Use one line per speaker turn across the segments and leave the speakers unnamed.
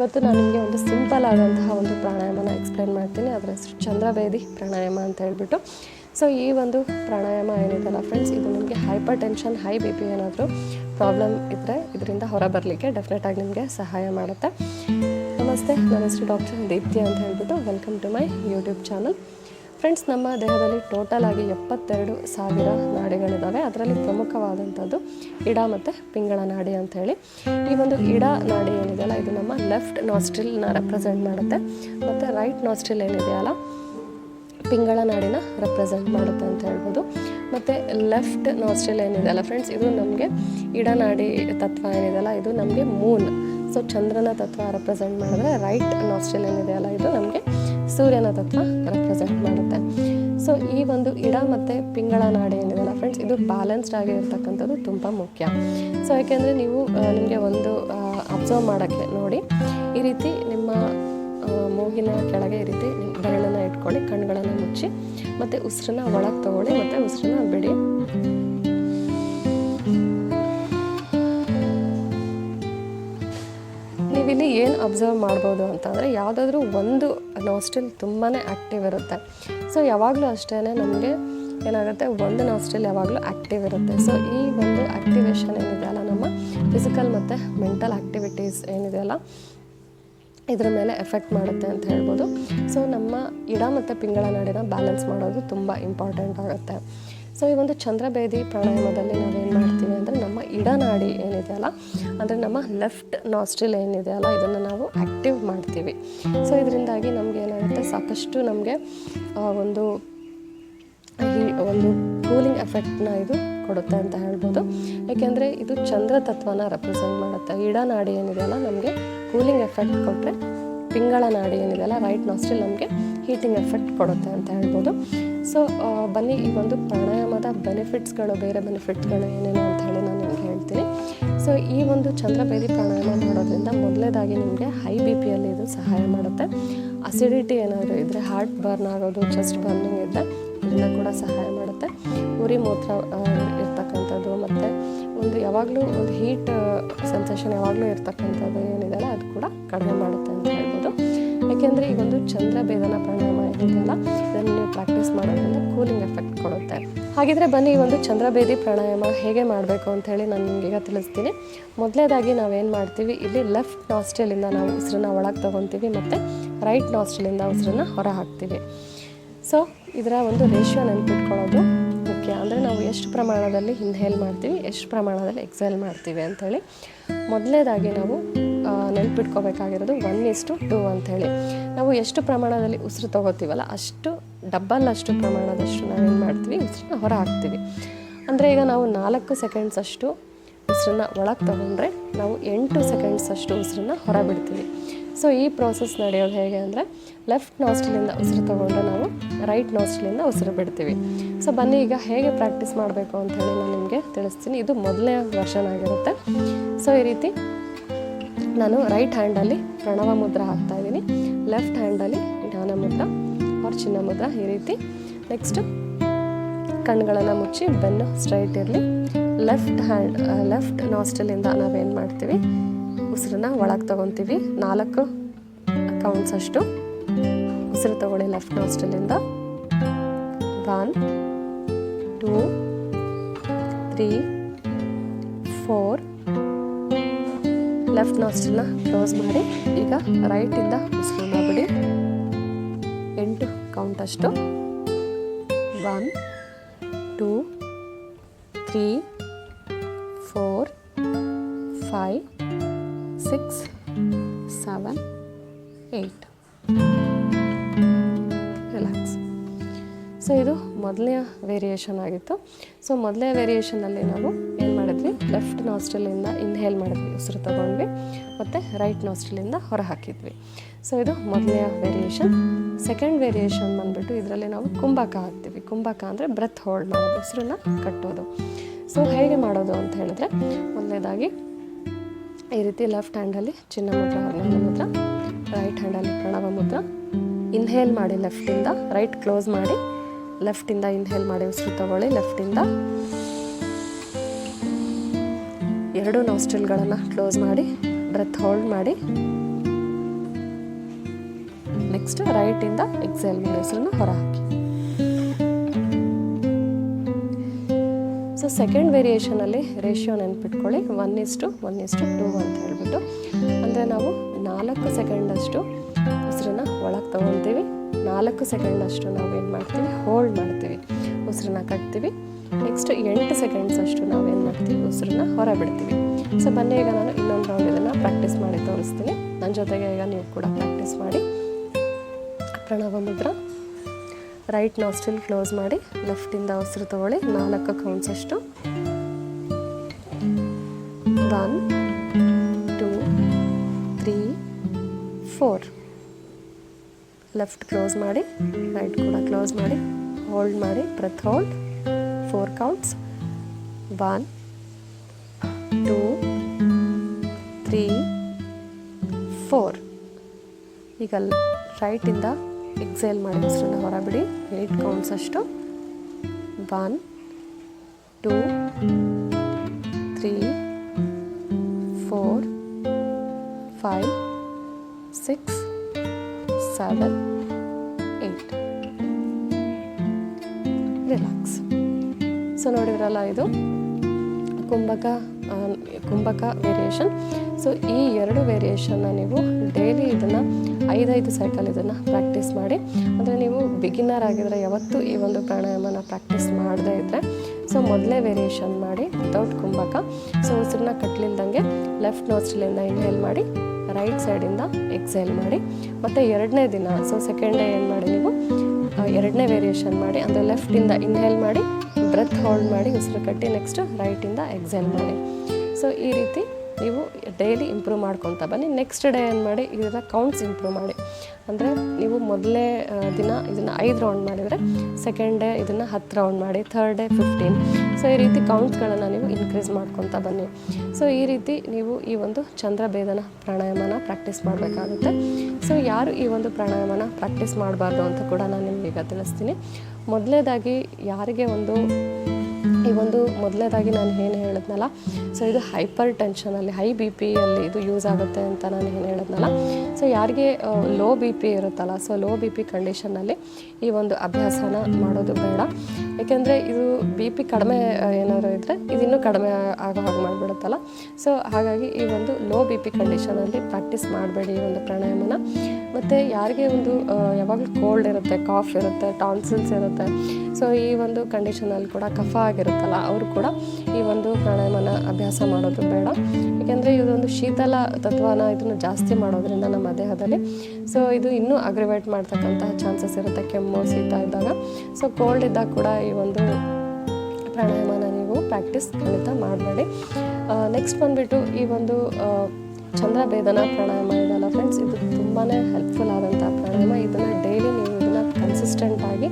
ಇವತ್ತು ನಾನು ನಿಮಗೆ ಒಂದು ಸಿಂಪಲ್ ಆದಂತಹ ಒಂದು ಪ್ರಾಣಾಯಾಮನ ಎಕ್ಸ್ಪ್ಲೈನ್ ಮಾಡ್ತೀನಿ. ಅದರ ಹೆಸರು ಚಂದ್ರಭೇದಿ ಪ್ರಾಣಾಯಾಮ ಅಂತ ಹೇಳ್ಬಿಟ್ಟು. ಸೊ ಈ ಒಂದು ಪ್ರಾಣಾಯಾಮ ಏನಿದೆಲ್ಲ ಫ್ರೆಂಡ್ಸ್ ಇದು ನಿಮಗೆ hypertension high B P ಏನಾದರೂ ಪ್ರಾಬ್ಲಮ್ ಇದ್ದರೆ ಇದರಿಂದ ಹೊರ ಬರಲಿಕ್ಕೆ ಡೆಫಿನೆಟಾಗಿ ನಿಮಗೆ ಸಹಾಯ ಮಾಡುತ್ತೆ. ನಮಸ್ತೆ, ನನ್ನ ಹೆಸರು ಡಾಕ್ಟರ್ ದೀಪ್ತಿ ಅಂತ ಹೇಳ್ಬಿಟ್ಟು. Welcome to my YouTube channel friends, ನಮ್ಮ ದೇಹದಲ್ಲಿ ಟೋಟಲ್ ಆಗಿ ಎಪ್ಪತ್ತೆರಡು ಸಾವಿರ ನಾಡಿಗಳಿದ್ದಾವೆ. ಅದರಲ್ಲಿ ಪ್ರಮುಖವಾದಂಥದ್ದು ಇಡ ಮತ್ತು ಪಿಂಗಳ ನಾಡಿ ಅಂತ ಈ ಒಂದು ಇಡ ನಾಡಿ ಏನಿದೆಯಲ್ಲ ಇದು ನಮ್ಮ ಲೆಫ್ಟ್ ನಾಸ್ಟ್ರಿಲ್ನ ರೆಪ್ರೆಸೆಂಟ್ ಮಾಡುತ್ತೆ. ಮತ್ತು ರೈಟ್ ನಾಸ್ಟ್ರಿಲ್ ಏನಿದೆಯಲ್ಲ ಪಿಂಗಳ ನಾಡಿನ ರೆಪ್ರೆಸೆಂಟ್ ಮಾಡುತ್ತೆ ಅಂತ ಹೇಳ್ಬೋದು. ಮತ್ತು ಲೆಫ್ಟ್ ನಾಸ್ಟ್ರಿಲ್ ಏನಿದೆಯಲ್ಲ ಫ್ರೆಂಡ್ಸ್ ಇದು ನಮಗೆ ಇಡನಾಡಿ ತತ್ವ ಏನಿದೆಯಲ್ಲ ಇದು ನಮಗೆ ಮೂನ್ ಸೊ ಚಂದ್ರನ ತತ್ವ ರೆಪ್ರೆಸೆಂಟ್ ಮಾಡಿದ್ರೆ ರೈಟ್ ನಾಸ್ಟ್ರಿಲ್ ಏನಿದೆಯಲ್ಲ ಇದು ನಮಗೆ ಸೂರ್ಯನ ತತ್ವ ರೆಪ್ರೆಸೆಂಟ್ ಮಾಡುತ್ತೆ. ಸೊ ಈ ಒಂದು ಇಡ ಮತ್ತು ಪಿಂಗಳ ನಾಡಿ ಏನಿದೆಯಲ್ಲ ಫ್ರೆಂಡ್ಸ್ ಇದು ಬ್ಯಾಲೆನ್ಸ್ಡ್ ಆಗಿರ್ತಕ್ಕಂಥದ್ದು ತುಂಬ ಮುಖ್ಯ. ಸೊ ಯಾಕೆಂದರೆ ನೀವು ನಿಮಗೆ ಒಂದು ಅಬ್ಸರ್ವ್ ಮಾಡೋಕ್ಕೆ ನೋಡಿ, ಈ ರೀತಿ ನಿಮ್ಮ ಮೂಗಿನ ಕೆಳಗೆ ಈ ರೀತಿ ಬೆರಳನ್ನು ಇಟ್ಕೊಳ್ಳಿ ಕಣ್ಗಳನ್ನು ಮುಚ್ಚಿ, ಮತ್ತು ಉಸಿರನ್ನ ಒಳಗೆ ತಗೊಳ್ಳಿ, ಮತ್ತು ಉಸಿರನ್ನ ಏನು ಅಬ್ಸರ್ವ್ ಮಾಡ್ಬೋದು ಅಂತಂದರೆ ಯಾವುದಾದ್ರೂ ಒಂದು ನಾಸ್ಟಿಲ್ ತುಂಬಾ ಆ್ಯಕ್ಟಿವ್ ಇರುತ್ತೆ. ಸೊ ಯಾವಾಗಲೂ ಅಷ್ಟೇ ನಮಗೆ ಏನಾಗುತ್ತೆ? ಒಂದು ನಾಸ್ಟಿಲ್ ಯಾವಾಗಲೂ ಆ್ಯಕ್ಟಿವ್ ಇರುತ್ತೆ. ಸೊ ಈ ಒಂದು ಆ್ಯಕ್ಟಿವೇಶನ್ ಏನಿದೆಯಲ್ಲ ನಮ್ಮ ಫಿಸಿಕಲ್ ಮತ್ತು ಮೆಂಟಲ್ ಆ್ಯಕ್ಟಿವಿಟೀಸ್ ಏನಿದೆಯಲ್ಲ ಇದರ ಮೇಲೆ ಎಫೆಕ್ಟ್ ಮಾಡುತ್ತೆ ಅಂತ ಹೇಳ್ಬೋದು. ಸೊ ನಮ್ಮ ಇಡ ಮತ್ತು ಪಿಂಗಳ ನಾಡಿನ ಬ್ಯಾಲೆನ್ಸ್ ಮಾಡೋದು ತುಂಬ ಇಂಪಾರ್ಟೆಂಟ್ ಆಗುತ್ತೆ. ಸೊ ಈ ಒಂದು ಚಂದ್ರಭೇದಿ ಪ್ರಾಣಾಯಾಮದಲ್ಲಿ ನಾವೇನು ಮಾಡ್ತೀವಿ ಅಂದರೆ ನಮ್ಮ ಇಡನಾಡಿ ಏನಿದೆಯಲ್ಲ ಅಂದರೆ ನಮ್ಮ ಲೆಫ್ಟ್ ನಾಸ್ಟ್ರಿಲ್ ಏನಿದೆಯಲ್ಲ ಇದನ್ನು ನಾವು ಆ್ಯಕ್ಟಿವ್ ಮಾಡ್ತೀವಿ. ಸೊ ಇದರಿಂದಾಗಿ ನಮಗೆ ಏನಾಗುತ್ತೆ, ಸಾಕಷ್ಟು ನಮಗೆ ಒಂದು ಒಂದು ಕೂಲಿಂಗ್ ಎಫೆಕ್ಟ್ನ ಇದು ಕೊಡುತ್ತೆ ಅಂತ ಹೇಳ್ಬೋದು. ಯಾಕೆಂದರೆ ಇದು ಚಂದ್ರ ತತ್ವನ ರೆಪ್ರೆಸೆಂಟ್ ಮಾಡುತ್ತೆ. ಇಡನಾಡಿ ಏನಿದೆಯಲ್ಲ ನಮಗೆ ಕೂಲಿಂಗ್ ಎಫೆಕ್ಟ್ ಕೊಟ್ಟರೆ ಪಿಂಗಳ ನಾಡಿ ಏನಿದೆಯಲ್ಲ ರೈಟ್ ನಾಸ್ಟ್ರಿಲ್ ನಮಗೆ ಹೀಟಿಂಗ್ ಎಫೆಕ್ಟ್ ಕೊಡುತ್ತೆ ಅಂತ ಹೇಳ್ಬೋದು. ಸೊ ಬನ್ನಿ, ಈ ಒಂದು ಪ್ರಾಣಾಯಾಮದ ಬೆನಿಫಿಟ್ಸ್ಗಳು ಬೇರೆ ಬೆನಿಫಿಟ್ಸ್ಗಳು ಏನೇನು ಅಂತ ಹೇಳಿ ನಾನು ನಿಮ್ಗೆ ಹೇಳ್ತೀನಿ. ಸೊ ಈ ಒಂದು ಚಂದ್ರಭೇದಿ ಪ್ರಾಣಾಯಾಮ ಮಾಡೋದ್ರಿಂದ ಮೊದಲನೇದಾಗಿ ನಿಮಗೆ ಹೈ ಬಿ ಪಿಯಲ್ಲಿ ಇದು ಸಹಾಯ ಮಾಡುತ್ತೆ. ಅಸಿಡಿಟಿ ಏನಾದರೂ ಇದ್ದರೆ ಹಾರ್ಟ್ ಬರ್ನ್ ಆಗೋದು ಚೆಸ್ಟ್ ಬರ್ನಿಂಗ್ ಇದ್ದರೆ ಇದನ್ನ ಕೂಡ ಸಹಾಯ ಮಾಡುತ್ತೆ. ಉರಿ ಮೂತ್ರ ಇರ್ತಕ್ಕಂಥದ್ದು ಮತ್ತು ಒಂದು ಯಾವಾಗಲೂ ಒಂದು ಹೀಟ್ ಸೆನ್ಸೇಷನ್ ಯಾವಾಗಲೂ ಇರ್ತಕ್ಕಂಥದ್ದು ಏನಿದೆಯಲ್ಲ, ಅದು ಕೂಡ ಕಡಿಮೆ ಮಾಡುತ್ತೆ ಅಂತ ಹೇಳ್ಬೋದು. ಯಾಕೆಂದರೆ ಈ ಒಂದು ಚಂದ್ರ ಭೇದನ ಪ್ರಾಣಾಯಾಮ ಏನಿದೆಯಲ್ಲ ಇದನ್ನು ನೀವು ಪ್ರಾಕ್ಟೀಸ್ ಮಾಡೋದ್ರಿಂದ ಕೂಲಿಂಗ್ ಎಫೆಕ್ಟ್ ಕೊಡುತ್ತೆ. ಹಾಗಿದ್ರೆ ಬನ್ನಿ ಈ ಒಂದು ಚಂದ್ರಭೇದಿ ಪ್ರಾಣಾಯಾಮ ಹೇಗೆ ಮಾಡಬೇಕು ಅಂತ ಹೇಳಿ ನಾನು ನಿಮಗೆ ತಿಳಿಸ್ತೀನಿ. ಮೊದಲೇದಾಗಿ ನಾವೇನು ಮಾಡ್ತೀವಿ, ಇಲ್ಲಿ ಲೆಫ್ಟ್ ನಾಸ್ಟ್ರಲಿಂದ ನಾವು ಉಸಿರನ್ನ ಒಳಗೆ ತೊಗೊತೀವಿ ಮತ್ತು ರೈಟ್ ನಾಸ್ಟ್ರಲಿಂದ ಉಸಿರನ್ನ ಹೊರ ಹಾಕ್ತೀವಿ. ಸೊ ಇದರ ಒಂದು ರೇಷಿಯೋ ನೆನ್ಪಿಟ್ಕೊಳ್ಳೋದು. ಮುಖ್ಯ ಅಂದರೆ ನಾವು ಎಷ್ಟು ಪ್ರಮಾಣದಲ್ಲಿ ಇನ್ಹೇಲ್ ಮಾಡ್ತೀವಿ, ಎಷ್ಟು ಪ್ರಮಾಣದಲ್ಲಿ ಎಕ್ಸೇಲ್ ಮಾಡ್ತೀವಿ ಅಂಥೇಳಿ. ಮೊದಲನೇದಾಗಿ ನಾವು ನೆನ್ಪಿಟ್ಕೋಬೇಕಾಗಿರೋದು ಒನ್ ಇಸ್ಟು ಟೂ ಅಂಥೇಳಿ. ನಾವು ಎಷ್ಟು ಪ್ರಮಾಣದಲ್ಲಿ ಉಸಿರು ತೊಗೋತೀವಲ್ಲ, ಅಷ್ಟು ಡಬ್ಬಲ್ ಅಷ್ಟು ಪ್ರಮಾಣದಷ್ಟು ನಾವೇನು ಮಾಡ್ತೀವಿ, ಉಸಿರನ್ನ ಹೊರ ಹಾಕ್ತೀವಿ ಅಂದರೆ ಈಗ ನಾವು ನಾಲ್ಕು ಸೆಕೆಂಡ್ಸ್ ಅಷ್ಟು ಉಸಿರನ್ನ ಒಳಗೆ ತಗೊಂಡ್ರೆ ನಾವು ಎಂಟು ಸೆಕೆಂಡ್ಸ್ ಅಷ್ಟು ಉಸಿರನ್ನ ಹೊರ ಬಿಡ್ತೀವಿ ಸೊ ಈ ಪ್ರೋಸೆಸ್ ನಡೆಯೋದು ಹೇಗೆ ಅಂದರೆ ಲೆಫ್ಟ್ ನಾಸ್ಟ್ಲಿಂದ ಉಸಿರು ತೊಗೊಂಡು ನಾವು ರೈಟ್ ನಾಸ್ಟ್ಲಿಂದ ಉಸಿರು ಬಿಡ್ತೀವಿ. ಸೊ ಬನ್ನಿ ಈಗ ಹೇಗೆ ಪ್ರಾಕ್ಟೀಸ್ ಮಾಡಬೇಕು ಅಂತ ಹೇಳಿ ನಾನು ನಿಮಗೆ ತಿಳಿಸ್ತೀನಿ. ಇದು ಮೊದಲನೇ ವರ್ಷನ್ ಆಗಿರುತ್ತೆ. ಸೊ ಈ ರೀತಿ ನಾನು ರೈಟ್ ಹ್ಯಾಂಡಲ್ಲಿ ಪ್ರಣವ ಮುದ್ರ ಹಾಕ್ತಾ ಇದ್ದೀನಿ. ಲೆಫ್ಟ್ ಹ್ಯಾಂಡಲ್ಲಿ ಜ್ಞಾನ ಮುದ್ರ ಅವ್ರ ಚಿನ್ನ ಮುದ್ರ, ಈ ರೀತಿ. ನೆಕ್ಸ್ಟ್ ಕಣ್ಗಳನ್ನು ಮುಚ್ಚಿ, ಬೆನ್ನು ಸ್ಟ್ರೈಟ್ ಇರಲಿ. ಲೆಫ್ಟ್ ಹ್ಯಾಂಡ್ ಲೆಫ್ಟ್ ನಾಸ್ಟಲಿಂದ ನಾವೇನು ಮಾಡ್ತೀವಿ? ಉಸಿರನ್ನ ಒಳಗೆ ತೊಗೊತೀವಿ. ನಾಲ್ಕು ಕೌಂಟ್ಸ್ ಅಷ್ಟು. ಉಸಿರು ತಗೊಳ್ಳಿ left ನಾಸ್ಟಲಿಂದ one two three four left ನಾಸ್ಟಲ್ನ close ಮಾಡಿ. ಈಗ ರೈಟಿಂದ ಉಸಿರನ್ನ ಬಿಡಿ. ಎಂಟು ಕೌಂಟ್ ಅಷ್ಟು. One two three four five six, seven, eight. Relax so ಇದು ಮೊದಲನೇ ವೇರಿಯೇಷನ್ ಆಗಿತ್ತು. ಸೊ ಮೊದಲನೇ ವೇರಿಯೇಷನಲ್ಲಿ ನಾವು ಏನು ಮಾಡಿದ್ವಿ? ಲೆಫ್ಟ್ ನಾಸ್ಟ್ರಲಿಂದ ಇನ್ಹೇಲ್ ಮಾಡಿದ್ವಿ. ಉಸಿರು ತಗೊಂಡ್ವಿ. ಮತ್ತು ರೈಟ್ ನಾಸ್ಟ್ರಲಿಂದ ಹೊರ ಹಾಕಿದ್ವಿ. ಸೊ ಇದು ಮೊದಲನೆಯ ವೇರಿಯೇಷನ್ ಸೆಕೆಂಡ್ ವೇರಿಯೇಷನ್ ಬಂದ್ಬಿಟ್ಟು ಇದರಲ್ಲಿ ನಾವು ಕುಂಭಕ ಹಾಕ್ತೀವಿ. ಕುಂಭಕ ಅಂದರೆ ಬ್ರೆತ್ ಹೋಲ್ಡ್ ಮಾಡೋದು, ಉಸಿರನ್ನ ಕಟ್ಟೋದು. ಸೊ ಹೇಗೆ ಮಾಡೋದು ಅಂತ ಹೇಳಿದ್ರೆ, ಮೊದಲನೇದಾಗಿ ಈ ರೀತಿ ಲೆಫ್ಟ್ ಹ್ಯಾಂಡಲ್ಲಿ ಚಿನ್ನ ಮುದ್ರ ಹರ್ನಾಳ ಮುದ್ರ ರೈಟ್ ಹ್ಯಾಂಡಲ್ಲಿ ಪ್ರಣವ ಮುದ್ರ. ಇನ್ಹೇಲ್ ಮಾಡಿ ಲೆಫ್ಟಿಂದ ರೈಟ್ ಕ್ಲೋಸ್ ಮಾಡಿ ಲೆಫ್ಟಿಂದ ಇನ್ಹೇಲ್ ಮಾಡಿ ಉಸಿರು ತಗೊಳ್ಳಿ ಲೆಫ್ಟಿಂದ ಎರಡು ನೋಸ್ಟಿಲ್ಗಳನ್ನು ಕ್ಲೋಸ್ ಮಾಡಿ ಬ್ರೆತ್ ಹೋಲ್ಡ್ ಮಾಡಿ. ನೆಕ್ಸ್ಟ್ ರೈಟಿಂದ ಎಕ್ಸೆಲ್ ಮಾಡಿ, ಉಸಿರನ್ನ ಹೊರ ಸೊ ಸೆಕೆಂಡ್ ವೇರಿಯೇಷನಲ್ಲಿ ರೇಷಿಯೋ ನೆನ್ಪಿಟ್ಕೊಳ್ಳಿ. One is to one is to two ಅಂತ ಹೇಳ್ಬಿಟ್ಟು. ಅಂದರೆ ನಾವು ನಾಲ್ಕು ಸೆಕೆಂಡಷ್ಟು ಉಸಿರನ್ನ ಒಳಗೆ ತೊಗೊತೀವಿ. ನಾಲ್ಕು ಸೆಕೆಂಡಷ್ಟು ನಾವು ಏನು ಮಾಡ್ತೀವಿ? ಹೋಲ್ಡ್ ಮಾಡ್ತೀವಿ. ಉಸಿರನ್ನ ಕಟ್ತೀವಿ. ನೆಕ್ಸ್ಟ್ ಎಂಟು ಸೆಕೆಂಡ್ಸ್ ಅಷ್ಟು ನಾವೇನು ಮಾಡ್ತೀವಿ? ಉಸಿರನ್ನ ಹೊರ ಬಿಡ್ತೀವಿ ಸೊ ಬನ್ನಿ, ಈಗ ನಾನು ಇನ್ನೊಂದು ರೌಂಡ್ ಇದನ್ನು ಪ್ರಾಕ್ಟೀಸ್ ಮಾಡಿ ತೋರಿಸ್ತೀನಿ. ನನ್ನ ಜೊತೆಗೆ ಈಗ ನೀವು ಕೂಡ ಪ್ರಾಕ್ಟೀಸ್ ಮಾಡಿ. ಪ್ರಣವ ಮುದ್ರ. ರೈಟ್ ನಾಸ್ಟ್ರಿಲ್ ಕ್ಲೋಸ್ ಮಾಡಿ ಲೆಫ್ಟಿಂದ ಉಸಿರು ತಗೊಳ್ಳಿ. ನಾಲ್ಕು ಕೌಂಟ್ಸ್ ಅಷ್ಟು. One two three four left close ಮಾಡಿ ರೈಟ್ ಕೂಡ ಕ್ಲೋಸ್ ಮಾಡಿ ಹೋಲ್ಡ್ ಮಾಡಿ breath hold four counts one two three four ಈಗ ರೈಟಿಂದ ಎಕ್ಸೇಲ್ ಮಾಡಿ ಉಸಿರನ್ನು ಹೊರಬಿಡಿ. ಏಯ್ಟ್ ಕೌಂಟ್ಸ್ ಅಷ್ಟು. One two three four five six seven eight relax so ನೋಡಿದ್ರಲ್ಲ ಇದು ಕುಂಭಕ ಕುಂಭಕ ವೇರಿಯೇಷನ್ ಸೊ ಈ ಎರಡು ವೇರಿಯೇಷನ್ನ ನೀವು ಡೈಲಿ ಇದನ್ನು ಐದೈದು ಸೈಕಲ್ ಇದನ್ನು ಪ್ರಾಕ್ಟೀಸ್ ಮಾಡಿ. ಅಂದರೆ ನೀವು ಬಿಗಿನರ್ ಆಗಿದ್ರೆ ಯಾವತ್ತೂ ಈ ಒಂದು ಪ್ರಾಣಾಯಾಮನ ಪ್ರಾಕ್ಟೀಸ್ ಮಾಡದೇ ಇದ್ದರೆ ಸೊ ಮೊದಲೇ ವೇರಿಯೇಷನ್ ಮಾಡಿ ವಿತೌಟ್ ಕುಂಭಕ. ಸೊ ಉಸಿರನ್ನ ಕಟ್ಟಲಿಲ್ದಂಗೆ ಲೆಫ್ಟ್ ನೋಸ್ಟ್ಲಿಂದ ಇನ್ಹೇಲ್ ಮಾಡಿ ರೈಟ್ ಸೈಡಿಂದ ಎಕ್ಸೈಲ್ ಮಾಡಿ. ಮತ್ತು ಎರಡನೇ ದಿನ ಸೊ ಸೆಕೆಂಡ್ ಡೇ ಏನು ಮಾಡಿ ನೀವು? ಎರಡನೇ ವೇರಿಯೇಷನ್ ಮಾಡಿ, ಅಂದರೆ ಲೆಫ್ಟಿಂದ ಇನ್ಹೇಲ್ ಮಾಡಿ ಬ್ರೆತ್ ಹೋಲ್ಡ್ ಮಾಡಿ, ಉಸಿರು ಕಟ್ಟಿ ನೆಕ್ಸ್ಟ್ ರೈಟಿಂದ ಎಕ್ಸೈಲ್ ಮಾಡಿ. ಸೊ ಈ ರೀತಿ ನೀವು ಡೈಲಿ ಇಂಪ್ರೂವ್ ಮಾಡ್ಕೊತಾ ಬನ್ನಿ. ನೆಕ್ಸ್ಟ್ ಡೇ ಏನು ಮಾಡಿ ಇದರ ಕೌಂಟ್ಸ್ ಇಂಪ್ರೂವ್ ಮಾಡಿ. ಅಂದರೆ ನೀವು ಮೊದಲೇ ದಿನ ಇದನ್ನು ಐದು ರೌಂಡ್ ಮಾಡಿದರೆ ಸೆಕೆಂಡ್ ಡೇ ಇದನ್ನು ಹತ್ತು ರೌಂಡ್ ಮಾಡಿ ಥರ್ಡ್ ಡೇ ಫಿಫ್ಟೀನ್ ಸೊ ಈ ರೀತಿ ಕೌಂಟ್ಸ್ಗಳನ್ನು ನೀವು ಇನ್ಕ್ರೀಸ್ ಮಾಡ್ಕೊತಾ ಬನ್ನಿ. ಸೊ ಈ ರೀತಿ ನೀವು ಈ ಒಂದು ಚಂದ್ರಭೇದನ ಪ್ರಾಣಾಯಾಮನ ಪ್ರಾಕ್ಟೀಸ್ ಮಾಡಬೇಕಾಗುತ್ತೆ. ಸೊ ಯಾರು ಈ ಒಂದು ಪ್ರಾಣಾಯಾಮನ ಪ್ರಾಕ್ಟೀಸ್ ಮಾಡಬಾರ್ದು ಅಂತ ಕೂಡ ನಾನು ನಿಮಗೆ ತಿಳಿಸ್ತೀನಿ. ಮೊದಲನೇದಾಗಿ ಯಾರಿಗೆ ಒಂದು ಈ ಒಂದು ಮೊದಲನೇದಾಗಿ ನಾನು ಏನು ಹೇಳಿದ್ನಲ್ಲ ಸೊ ಇದು ಹೈಪರ್ ಟೆನ್ಷನಲ್ಲಿ ಹೈ ಬಿ ಪಿಯಲ್ಲಿ ಇದು ಯೂಸ್ ಆಗುತ್ತೆ ಅಂತ ನಾನು ಏನು ಹೇಳಿದ್ನಲ್ಲ. ಸೊ ಯಾರಿಗೆ ಲೋ ಬಿ ಪಿ ಇರುತ್ತಲ್ಲ ಸೊ ಲೋ ಬಿ ಪಿ ಕಂಡೀಷನ್ನಲ್ಲಿ ಈ ಒಂದು ಅಭ್ಯಾಸನ ಮಾಡೋದು ಬೇಡ. ಏಕೆಂದರೆ ಇದು ಬಿ ಪಿ ಕಡಿಮೆ ಏನಾದರೂ ಇದ್ದರೆ ಇನ್ನೂ ಕಡಿಮೆ ಆಗೋ ಹಾಗೆ ಮಾಡಿಬಿಡುತ್ತಲ್ಲ. ಸೊ ಹಾಗಾಗಿ ಈ ಒಂದು ಲೋ ಬಿ ಪಿ ಕಂಡೀಷನಲ್ಲಿ ಪ್ರಾಕ್ಟೀಸ್ ಮಾಡಬೇಡಿ ಈ ಒಂದು ಪ್ರಾಣಾಯಾಮನ. ಮತ್ತು ಯಾರಿಗೆ ಒಂದು ಯಾವಾಗಲೂ ಕೋಲ್ಡ್ ಇರುತ್ತೆ ಕಾಫ್ ಇರುತ್ತೆ ಟಾನ್ಸಿಲ್ಸ್ ಇರುತ್ತೆ ಸೊ ಈ ಒಂದು ಕಂಡೀಷನಲ್ಲಿ ಕೂಡ ಕಫ ಆಗಿರುತ್ತಲ್ಲ, ಅವರು ಕೂಡ ಈ ಒಂದು ಪ್ರಾಣಾಯಾಮನ ಅಭ್ಯಾಸ ಮಾಡೋದು ಬೇಡ. ಏಕೆಂದರೆ ಇದೊಂದು ಶೀತಲ ತತ್ವನ ಇದನ್ನು ಜಾಸ್ತಿ ಮಾಡೋದ್ರಿಂದ ನಮ್ಮ ದೇಹದಲ್ಲಿ. ಸೊ ಇದು ಇನ್ನೂ ಅಗ್ರಿವೇಟ್ ಮಾಡ್ತಕ್ಕಂತಹ ಚಾನ್ಸಸ್ ಇರುತ್ತೆ ಕೆಮ್ಮು ಶೀತ ಇದ್ದಾಗ. ಸೊ ಕೋಲ್ಡ್ ಇದ್ದಾಗ ಕೂಡ ಈ ಒಂದು ಪ್ರಾಣಾಯಾಮನ ನೀವು ಪ್ರಾಕ್ಟೀಸ್ ಖಂಡಿತ ಮಾಡಬೇಡಿ. ನೆಕ್ಸ್ಟ್ ಬಂದುಬಿಟ್ಟು ಈ ಒಂದು ಚಂದ್ರ ಭೇದನ, ಪ್ರಾಣಾಯಾಮ ಇದೆಲ್ಲ ಫ್ರೆಂಡ್ಸ್ ಇದು ತುಂಬಾ ಹೆಲ್ಪ್ಫುಲ್ ಆದಂಥ ಪ್ರಾಣಾಯಾಮ. ಇದನ್ನು ಡೈಲಿ ನೀವು ಇದನ್ನು ಕನ್ಸಿಸ್ಟೆಂಟ್ ಆಗಿ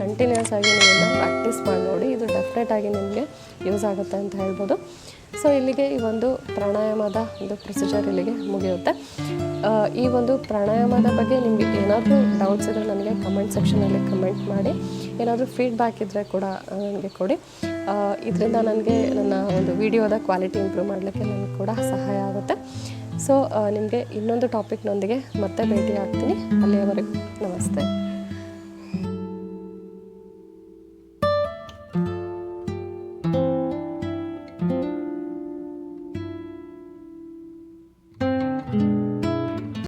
ಕಂಟಿನ್ಯೂಸ್ ಆಗಿ ನೀವು ಇದನ್ನು ಪ್ರಾಕ್ಟೀಸ್ ಮಾಡಿ ನೋಡಿ, ಇದು ಡೆಫಿನೆಟ್ ಆಗಿ ನಿಮಗೆ ಯೂಸ್ ಆಗುತ್ತೆ ಅಂತ ಹೇಳ್ಬೋದು. ಸೊ ಇಲ್ಲಿಗೆ ಈ ಒಂದು ಪ್ರಾಣಾಯಾಮದ ಒಂದು ಪ್ರೊಸೀಜರ್ ಇಲ್ಲಿಗೆ ಮುಗಿಯುತ್ತೆ. ಈ ಒಂದು ಪ್ರಾಣಾಯಾಮದ ಬಗ್ಗೆ ನಿಮಗೆ ಏನಾದರೂ ಡೌಟ್ಸ್ ಇದ್ದರೆ ನನಗೆ ಕಮೆಂಟ್ ಸೆಕ್ಷನಲ್ಲಿ ಕಮೆಂಟ್ ಮಾಡಿ. ಏನಾದರೂ ಫೀಡ್ಬ್ಯಾಕ್ ಇದ್ದರೆ ಕೂಡ ನನಗೆ ಕೊಡಿ. ಇದರಿಂದ ನನಗೆ ನನ್ನ ಒಂದು ವಿಡಿಯೋದ ಕ್ವಾಲಿಟಿ ಇಂಪ್ರೂವ್ ಮಾಡಲಿಕ್ಕೆ ನನಗೆ ಕೂಡ ಸಹಾಯ ಆಗುತ್ತೆ. ಸೊ ನಿಮಗೆ ಇನ್ನೊಂದು ಟಾಪಿಕ್ನೊಂದಿಗೆ ಮತ್ತೆ ಭೇಟಿ ಆಗ್ತೀನಿ ಅಲ್ಲಿಯವರೆಗೂ ನಮಸ್ತೆ.